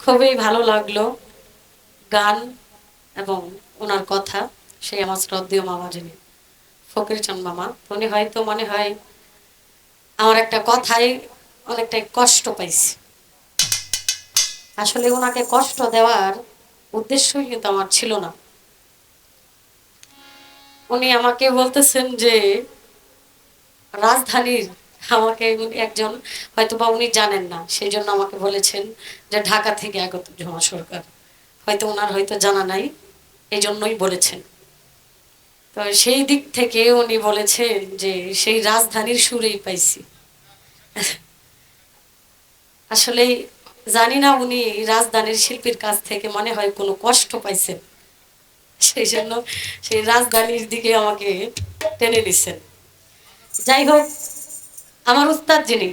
খুবই ভালো লাগল গান এবং ওনার কথা সেই আমার শ্রদ্ধেয় মামা যিনি ফকিরচান মামা। উনি হয়তো মনে হয় আমার একটা কথায় অনেকটাই কষ্ট পাইছি। আসলে ওনাকে কষ্ট দেওয়ার উদ্দেশ্যই কিন্তু আমার ছিল না। উনি আমাকে বলতেছেন যে, রাজধানীর আমাকে একজন হয়তো বা উনি জানেন না সেই জন্য আমাকে বলেছেন যে ঢাকা থেকে আগত জমা সরকার। হয়তো ওনার হয়তো জানা নাই এই জন্যই বলেছেন। তো সেই দিক থেকে উনি বলেছেন যে সেই রাজধানীর সুরেই পাইছি। আসলে জানি না উনি রাজধানীর শিল্পীর কাছ থেকে মনে হয় কোনো কষ্ট পাইছেন। সেই জন্য সেই রাজধানীর দিকে আমাকে টেনে নিচ্ছেন যাই হোক আমার উস্তাদ যিনি,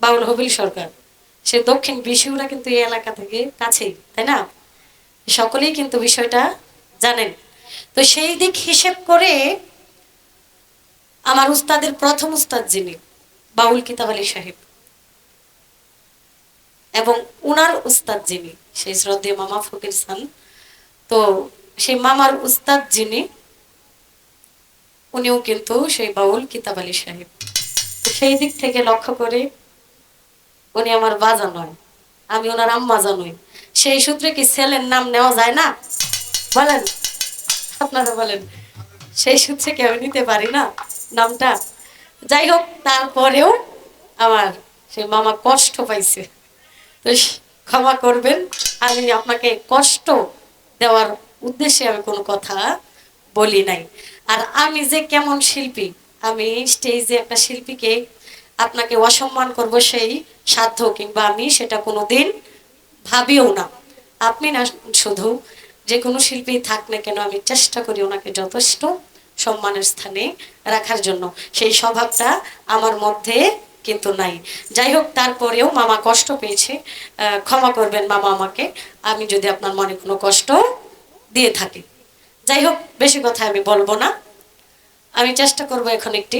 বাউল হবিল সরকার, সে দক্ষিণ বিশুরা কিন্তু এই এলাকা থেকে কাছেই, তাই না? সকলেই কিন্তু বিষয়টা জানেন। তো সেই দিক হিসেব করে আমার উস্তাদের প্রথম উস্তাদ যিনি, বাউল কিতাব আলী সাহেব। এবং উনার উস্তাদ যিনি, সেই শ্রদ্ধেয় মামা ফকির খান তো সেই মামার উস্তাদ যিনি, উনিও কিন্তু সেই বাউল কিতাব আলী সাহেব। সেই দিক থেকে লক্ষ্য করে উনি আমার বাজা নয়, আমি ওনার আম্মা জানুই। সেই সূত্রে কি ছেলের নাম নেওয়া যায় না? বলেন, আপনারা বলেন, সেই সূত্রে কি আমি নিতে পারি না নামটা? যাই হোক, তারপরেও আমার সেই মামা কষ্ট পাইছে। তো ক্ষমা করবেন, আমি আপনাকে কষ্ট দেওয়ার উদ্দেশ্যে আমি কোনো কথা বলি নাই। আর আমি যে কেমন শিল্পী আমি স্টেজে একটা শিল্পীকে আপনাকে অসম্মান করব সেই সাধ্য, কিংবা আমি সেটা কোনো দিন ভাবিও না। আপনি না শুধু যে কোনো শিল্পী থাক না কেন, আমি চেষ্টা করি ওনাকে যথেষ্ট সম্মানের স্থানে রাখার জন্য। সেই স্বভাবটা আমার মধ্যে কিন্তু নাই। যাই হোক, তারপরেও মামা কষ্ট পেয়েছে। ক্ষমা করবেন মামা আমাকে। আমি যদি আপনার মনে কোনো কষ্ট দিয়ে থাকি। যাই হোক, বেশি কথা আমি বলব না। আমি চেষ্টা করব এখন একটি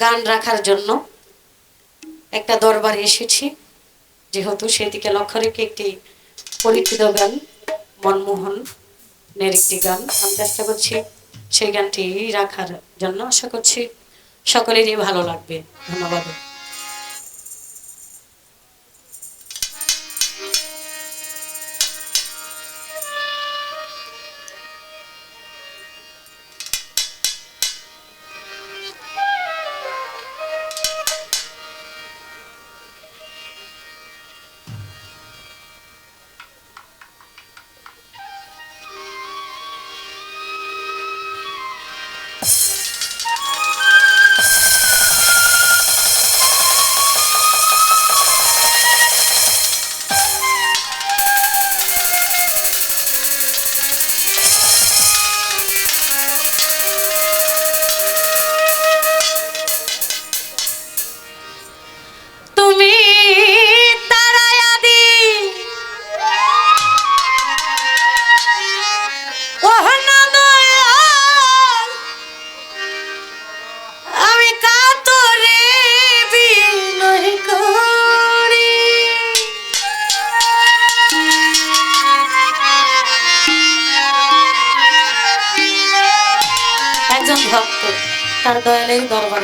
গান রাখার জন্য। একটা দরবারে এসেছি, যেহেতু সেদিকে লক্ষ্য রেখে একটি পরিচিত গান মনমোহনের একটি গান আমি চেষ্টা করছি সেই গানটি রাখার জন্য। আশা করছি সকলেরই ভালো লাগবে। ধন্যবাদ।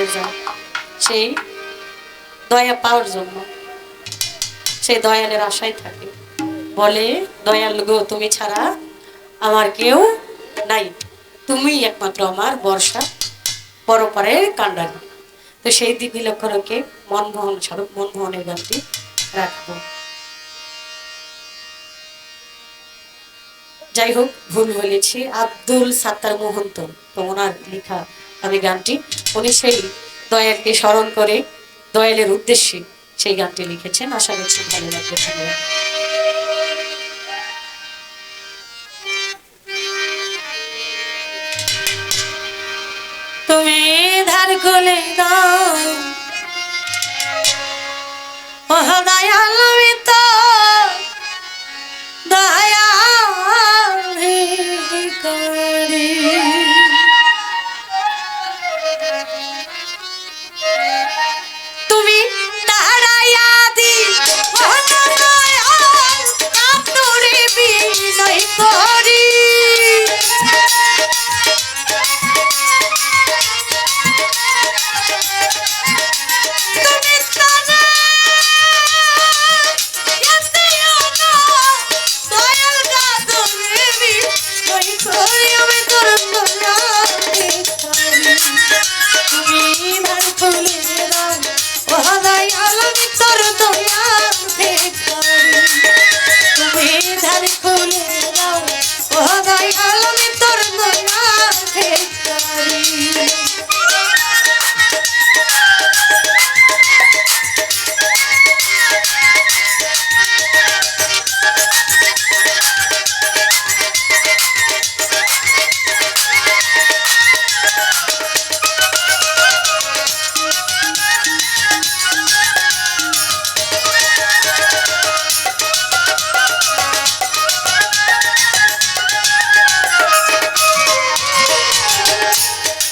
দরবারে যায় সেই দয়া পাওয়ার জন্য। সেই দয়ালের আশায় থাকে। বলে, দয়াল গো, তুমি ছাড়া আমার কেউ নাই। তুমি একমাত্র আমার বর্ষা, পরপরের কাণ্ডারি। তো সেই দিবি লক্ষ্যকে মনমোহন স্বরূপ, মনমোহনের গানটি রাখব। যাই হোক, ভুল বলেছি। আব্দুল সাত্তার মোহন্ত ওনার লেখা আমি গানটি, উনি সেই দয়ালকে স্মরণ করে দয়ালের উদ্দেশ্যে সেই গানটি লিখেছেন। আশা করছি ভালো লাগবে। তুমি ধার করে দাও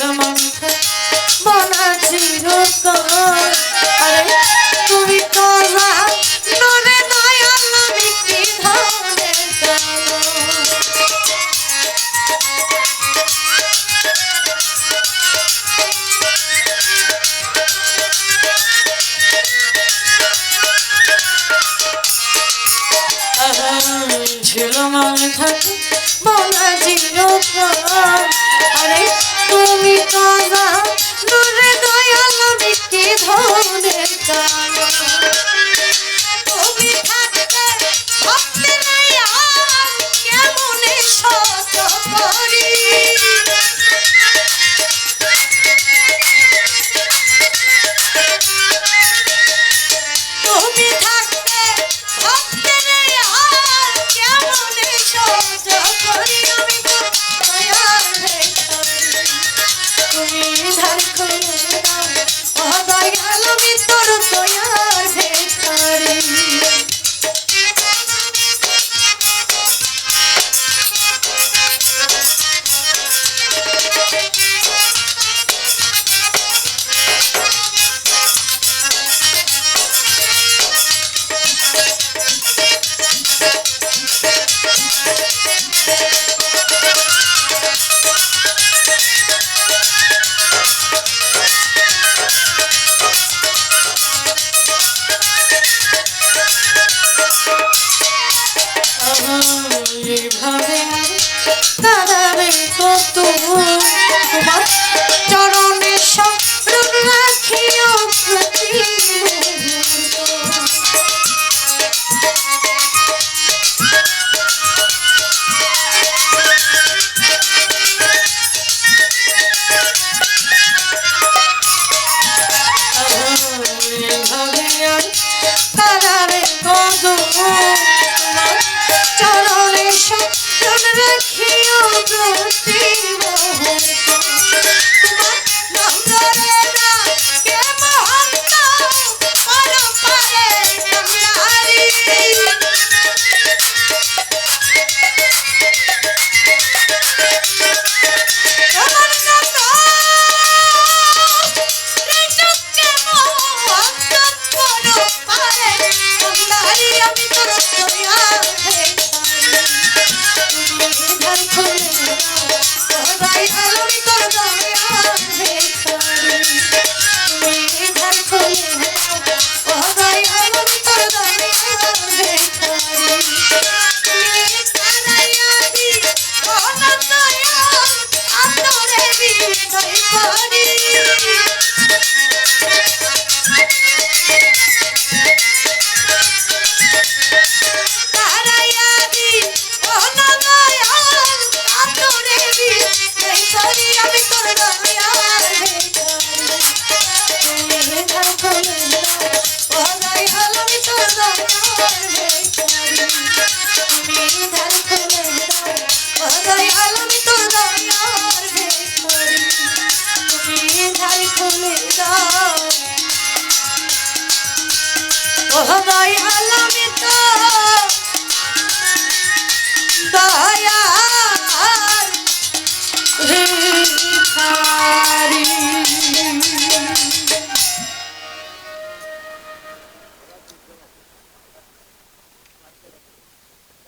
আমার মনা চিরকাল আরে, তুমি তো নরে নয়ন বিক্রি ধরে ছিল মনে থাকে বলা চিরকাল আরে তুমি তো দূরে দয়াল বিকে ধনের কারণ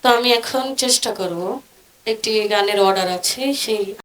তো। আমি এখন চেষ্টা করব একটি গানের অর্ডার আছে সেই